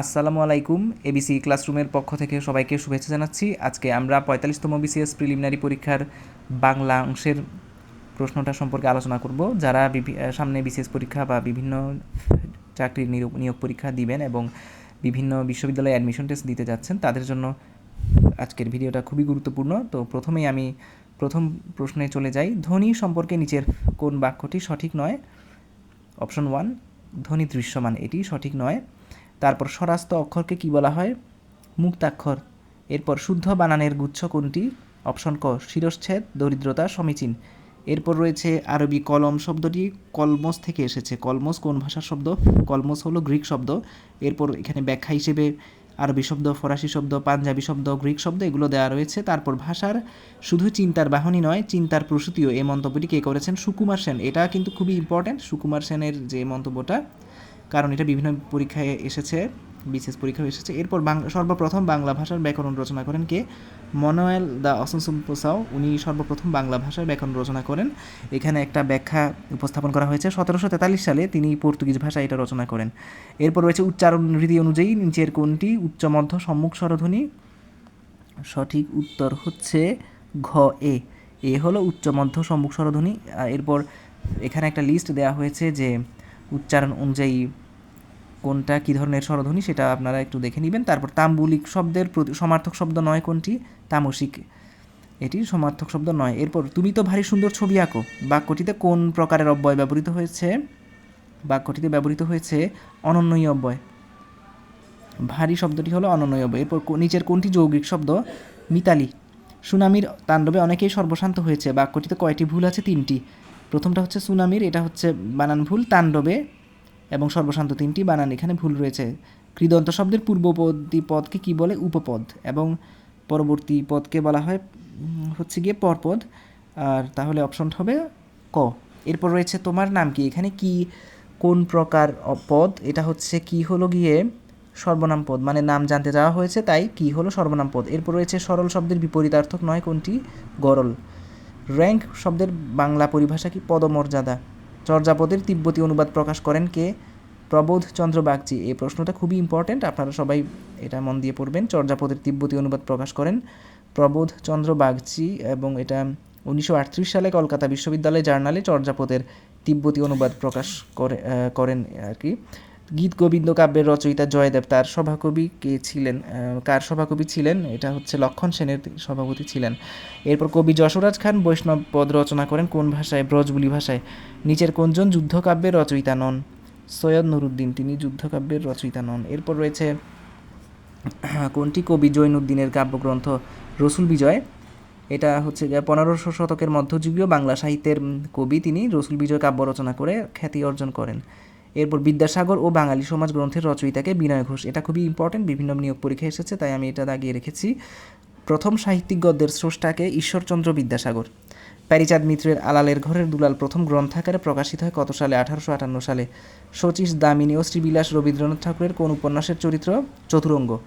আসসালামু আলাইকুম এবিসি ক্লাসরুমের পক্ষ থেকে সবাইকে শুভেচ্ছা জানাচ্ছি। আজকে আমরা পঁয়তাল্লিশতম বিসিএস প্রিলিমিনারি পরীক্ষার বাংলা অংশের প্রশ্নটা সম্পর্কে আলোচনা করব। যারা সামনে বিসিএস পরীক্ষা বা বিভিন্ন চাকরির নিয়োগ পরীক্ষা দিবেন এবং বিভিন্ন বিশ্ববিদ্যালয়ে অ্যাডমিশন টেস্ট দিতে যাচ্ছেন, তাদের জন্য আজকের ভিডিওটা খুবই গুরুত্বপূর্ণ। তো প্রথমেই আমি প্রথম প্রশ্নে চলে যাই। ধ্বনি সম্পর্কে নিচের কোন বাক্যটি সঠিক নয়? অপশন ওয়ান, ধ্বনি দৃশ্যমান, এটি সঠিক নয়। তারপর স্বরাস্ত অক্ষরকে কি বলা হয়? মুক্তাক্ষর। এরপর শুদ্ধ বানানের গুচ্ছ কোনটি? অপশন ক, শিরশ্ছেদ, দরিদ্রতা, সমীচীন। এরপর রয়েছে আরবি কলম শব্দটি। কলমস থেকে এসেছে। কলমস কোন ভাষার শব্দ? কলমস হলো গ্রিক শব্দ। এরপর এখানে ব্যাখ্যা হিসেবে আরবি শব্দ, ফরাসি শব্দ, পাঞ্জাবি শব্দ, গ্রিক শব্দ এগুলো দেওয়া রয়েছে। তারপর ভাষার শুধু চিন্তার বাহনই নয়, চিন্তার প্রসূতিও। এই মন্তব্যটি কে করেছেন? সুকুমার সেন। এটা কিন্তু খুবই ইম্পর্ট্যান্ট সুকুমার সেনের যে মন্তব্যটা কারণ এটা বিভিন্ন পরীক্ষায় এসেছে বিশেষ পরীক্ষায় এসেছে। এরপর বাংলা সর্বপ্রথম বাংলা ভাষার ব্যাকরণ রচনা করেন কে? মনোয়েল দ্য অসনসুম্পোসাও। উনি সর্বপ্রথম বাংলা ভাষার ব্যাকরণ রচনা করেন। এখানে একটা ব্যাখ্যা উপস্থাপন করা হয়েছে। সতেরোশো তেতাল্লিশ সালে তিনি পর্তুগিজ ভাষায় এটা রচনা করেন। এরপর রয়েছে উচ্চারণ রীতি অনুযায়ী নিচের কোনটি উচ্চমধ্য সম্মুখ স্বরধ্বনি। সঠিক উত্তর হচ্ছে ঘ, এ। এ হলো উচ্চমধ্য সম্মুখ স্বরধ্বনি। এরপর এখানে একটা লিস্ট দেওয়া হয়েছে যে উচ্চারণ অনুযায়ী কোনটা কী ধরনের স্বরধ্বনি সেটা আপনারা একটু দেখে নেবেন। তারপর তাম্বুলিক শব্দের প্রতি, সমার্থক শব্দ নয় কোনটি? তামসিক। এটি সমার্থক শব্দ নয়। এরপর, তুমি তো ভারী সুন্দর ছবি আঁকো। বাক্যটিতে কোন প্রকারের অব্যয় ব্যবহৃত হয়েছে? বাক্যটিতে ব্যবহৃত হয়েছে অনন্যই অব্যয়। ভারী শব্দটি হলো অনন্যই অব্যয়। এরপর নিচের কোনটি যৌগিক শব্দ? মিতালি। সুনামির তাণ্ডবে অনেকেই সর্বশান্ত হয়েছে। বাক্যটিতে কয়টি ভুল আছে? তিনটি। প্রথমটা হচ্ছে সুনামির, এটা হচ্ছে বানান ভুল। তাণ্ডবে এবং সর্বশান্ত তিনটি বানান এখানে ভুল রয়েছে। কৃদন্ত শব্দের পূর্ববর্তী পদকে কি বলে? উপপদ। এবং পরবর্তী পদকে বলা হয় হচ্ছে গিয়ে পরপদ। আর তাহলে অপশনটা হবে ক। এরপর রয়েছে তোমার নাম কি? এখানে কি, কোন প্রকার পদ? এটা হচ্ছে কি হলো গিয়ে সর্বনাম পদ। মানে নাম জানতে যাওয়া হয়েছে, তাই কি হলো সর্বনাম পদ? এরপর রয়েছে সরল শব্দের বিপরীতার্থক নয় কোনটি? গরল। র্যাঙ্ক শব্দের বাংলা পরিভাষা কি? পদমর্যাদা। চর্যাপদের তিব্বতী অনুবাদ প্রকাশ করেন কে? প্রবোধ চন্দ্র বাগচি। এই প্রশ্নটা খুবই ইম্পর্ট্যান্ট আপনারা সবাই এটা মন দিয়ে পড়বেন। চর্যাপদের তিব্বতি অনুবাদ প্রকাশ করেন প্রবোধ চন্দ্র বাগচি এবং এটা উনিশশো আটত্রিশ সালে কলকাতা বিশ্ববিদ্যালয় জার্নালে চর্যাপদের তিব্বতী অনুবাদ প্রকাশ করে করেন আর কি। গীত গোবিন্দ কাব্যের রচয়িতা জয়দেব, তার সভাকবি কে ছিলেন কার সভাকবি ছিলেন? এটা হচ্ছে লক্ষণ সেনের সভাপতি ছিলেন। এরপর কবি যশোরাজ খান বৈষ্ণব পদ রচনা করেন কোন ভাষায়? ব্রজবুলি ভাষায়। নিচের কোনজন যুদ্ধকাব্যের রচয়িতা নন? সৈয়দ নুরুদ্দিন, তিনি যুদ্ধকাব্যের রচয়িতা নন। এরপর রয়েছে কোনটি? কবি জৈনুদ্দিনের কাব্যগ্রন্থ রসুল বিজয়। এটা হচ্ছে পনেরোশো শতকের মধ্যযুগীয় বাংলা সাহিত্যের কবি। তিনি রসুল বিজয় কাব্য রচনা করে খ্যাতি অর্জন করেন। এরপর বিদ্যাসাগর ও বাঙালি সমাজ গ্রন্থের রচয়িতাকে বিনয় ঘোষ। এটা খুবই ইম্পর্টেন্ট বিভিন্ন নিয়োগ পরীক্ষা এসেছে, তাই আমি এটা দাগিয়ে রেখেছি। প্রথম সাহিত্যিক গদ্যের স্রষ্টাকে ঈশ্বরচন্দ্র বিদ্যাসাগর। প্যারিচাঁদ মিত্রের আলালের ঘরের দুলাল প্রথম গ্রন্থাকারে প্রকাশিত হয় কত সালে? আঠারোশো আটান্ন সালে। শচীশ দামিনী ও শ্রীবিলাস রবীন্দ্রনাথ ঠাকুরের কোন উপন্যাসের চরিত্র? চতুরঙ্গ।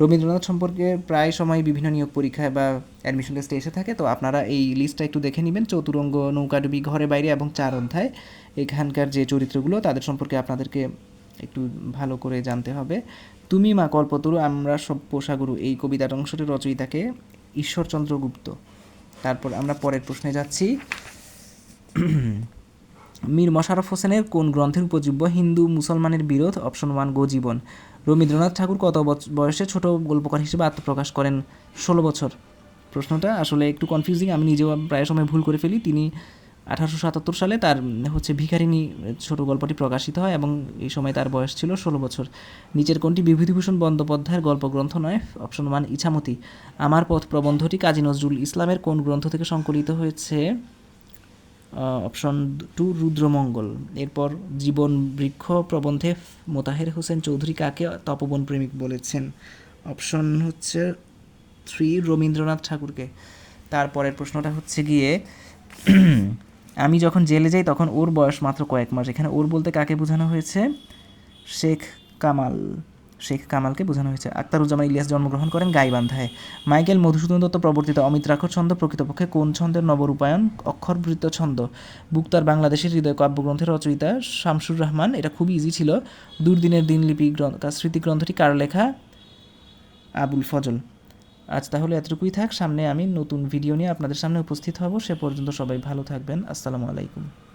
রবীন্দ্রনাথ সম্পর্কে প্রায় সময় বিভিন্ন নিয়োগ পরীক্ষায় বা অ্যাডমিশন টেস্টে এসে থাকে, তো আপনারা এই লিস্টটা একটু দেখে নেবেন। চতুরঙ্গ নৌকাডুবি ঘরে বাইরে এবং চার অধ্যায়। এখানকার যে চরিত্রগুলো, তাদের সম্পর্কে আপনাদেরকে একটু ভালো করে জানতে হবে। তুমি মা কল্পতরু, আমরা সব পোষাগুরু। এই কবিতার অংশটির রচয়িতাকে ঈশ্বরচন্দ্র গুপ্ত। তারপর আমরা পরের প্রশ্নে যাচ্ছি। মীর মশারফ হোসেনের কোন গ্রন্থের উপজীব্য হিন্দু মুসলমানের বিরোধ? অপশন ওয়ান গোজীবন রবীন্দ্রনাথ ঠাকুর কত বয়সে ছোট গল্পকার হিসেবে আত্মপ্রকাশ করেন? ষোলো বছর। প্রশ্নটা আসলে একটু কনফিউজিং আমি নিজেও প্রায় সময় ভুল করে ফেলি। তিনি আঠারোশো সাতাত্তর সালে তার, হচ্ছে ভিখারিণী ছোট গল্পটি প্রকাশিত হয় এবং এই সময় তার বয়স ছিল ষোলো বছর। নিচের কোনটি বিভূতিভূষণ বন্দ্যোপাধ্যায়ের গল্পগ্রন্থ নয়? Option one, Ichamati. আমার পথ প্রবন্ধটি কাজী নজরুল ইসলামের কোন গ্রন্থ থেকে সংকলিত হয়েছে? Option two Rudramangal. এরপর জীবন বৃক্ষ প্রবন্ধে মোতাহের হোসেন চৌধুরী কাকে তপবন প্রেমিক বলেছেন? অপশন হচ্ছে থ্রি রবীন্দ্রনাথ ঠাকুরকে। তারপরের প্রশ্নটা হচ্ছে গিয়ে, আমি যখন জেলে যাই তখন ওর বয়স মাত্র কয়েক মাস। এখানে ওর বলতে কাকে বোঝানো হয়েছে? শেখ কামাল। শেখ কামালকে বোঝানো হয়েছে। আক্তারুজ্জামান ইলিয়াস জন্মগ্রহণ করেন গাইবান্ধায়। মাইকেল মধুসূদন দত্ত প্রবর্তিত অমিত রাখর ছন্দ, প্রকৃতপক্ষে কোন ছন্দের নবরূপায়ণ? অক্ষরবৃত্ত ছন্দ। বুক্তার বাংলাদেশের হৃদয় কাব্যগ্রন্থের রচয়িতা শামসুর রহমান। এটা খুবই ইজি ছিল। দুর্দিনের দিনলিপি গ্রন্থ স্মৃতিগ্রন্থটি কার লেখা? আবুল ফজল। আজ তাহলে এতটুকুই থাক। সামনে আমি নতুন ভিডিও নিয়ে আপনাদের সামনে উপস্থিত হব। সে পর্যন্ত সবাই ভালো থাকবেন। আসসালামু আলাইকুম।